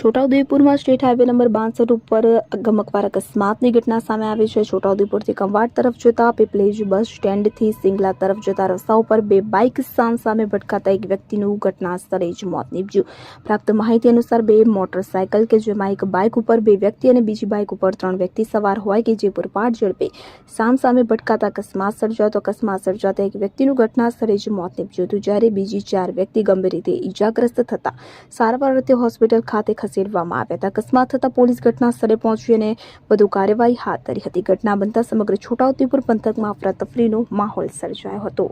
છોટાઉદેપુરમાં state highway number બાસઠ ઉપર ગમકવાર અકસ્માતની ઘટના સામે આવી છે. છોટાઉદેપુરથી કંવાડ તરફ જતા પીપલેજ બસ સ્ટેન્ડથી સિંગલા તરફ જતા રસ્તા ઉપર બે બાઇક સામસામે ભટકાતા એક વ્યક્તિનું ઘટના સ્થળે જ મોત નીપજ્યું. પ્રાપ્ત માહિતી અનુસાર બે મોટરસાયકલ કે જેમાં એક બાઇક ઉપર બે વ્યક્તિ અને બીજી બાઇક ઉપર ત્રણ વ્યક્તિ સવાર હોય કે જે પૂરપાટ ઝડપે સામસામે ભટકાતા અકસ્માત સર્જાતો અકસ્માત સર્જાતા એક વ્યક્તિનું ઘટના સ્થળે જ મોત નીપજ્યું હતું. જ્યારે બીજી ચાર વ્યક્તિ ગંભીર રીતે ઈજાગ્રસ્ત થતા સારવાર અર્થે હોસ્પિટલ ખાતે ખસેડવામાં આવ્યા હતા. અકસ્માત થતાં પોલીસ ઘટના સ્થળે પહોંચી અને વધુ કાર્યવાહી હાથ ધરી હતી. ઘટના બનતા સમગ્ર છોટાઉદેપુર પંથકમાં અફરાતફરીનો માહોલ સર્જાયો હતો.